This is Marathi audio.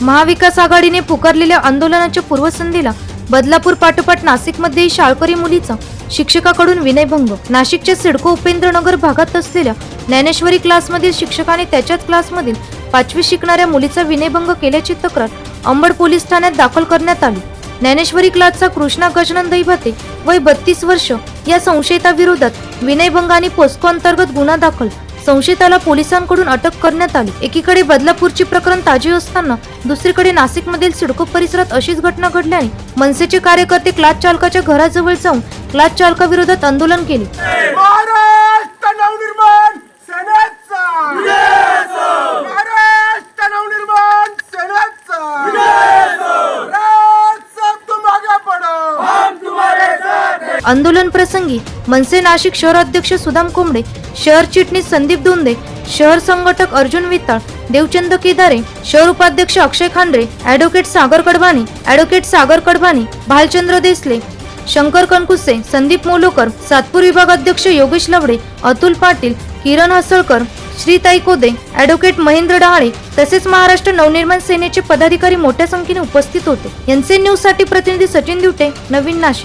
महाविकास आघाडीने पुकारलेल्या आंदोलनाच्या पूर्वसंध्येला बदलापूर पाठोपाठ नाशिकमध्येही शाळकरी मुलीचा शिक्षकाकडून विनयभंग. नाशिकच्या सिडको उपेंद्रनगर भागात असलेल्या ज्ञानेश्वरी क्लासमधील शिक्षकाने त्याच्याच क्लासमधील पाचवी शिकणाऱ्या मुलीचा विनयभंग केल्याची तक्रार अंबड पोलीस ठाण्यात दाखल करण्यात आली. ज्ञानेश्वरी क्लासचा कृष्णा गजानन दैभाते वय बत्तीस वर्ष या संशयिताविरोधात विनयभंग आणि पोस्को अंतर्गत गुन्हा दाखल संशयिताला पोलिसांकडून अटक करण्यात आली. एकीकडे बदलापूरची प्रकरण ताजी असताना दुसरीकडे नाशिकमधील सिडको परिसरात अशीच घटना घडल्याने मनसेचे कार्यकर्ते क्लास चालकाच्या घराजवळ जाऊन क्लास चालकाविरोधात आंदोलन केले महाराष्ट्र नवनिर्माण सेनेचा महाराष्ट्र नवनिर्माण सेनेचा राज साहब तुम आगे बढ़ो हम तुम्हारे साथ आंदोलन प्रसंगी मनसे नाशिक शहर अध्यक्ष सुदाम कोंबडे शहर चिटणीस संदीप दोंदे शहर संघटक अर्जुन विताळ देवचंद केदारे शहर उपाध्यक्ष अक्षय खांद्रे ॲडव्होकेट सागर कडवाणी ॲडव्होकेट सागर कडभानी भालचंद्र देसले शंकर कणकुसे संदीप मोलोकर सातपूर विभाग अध्यक्ष योगेश लवडे अतुल पाटील किरण हसळकर श्रीताई कोदे ॲडव्होकेट महेंद्र डहाळे तसेच महाराष्ट्र नवनिर्माण सेनेचे पदाधिकारी मोठ्या संख्येने उपस्थित होते. यांचे न्यूजसाठी प्रतिनिधी सचिन दिवटे नवीन नाशिक.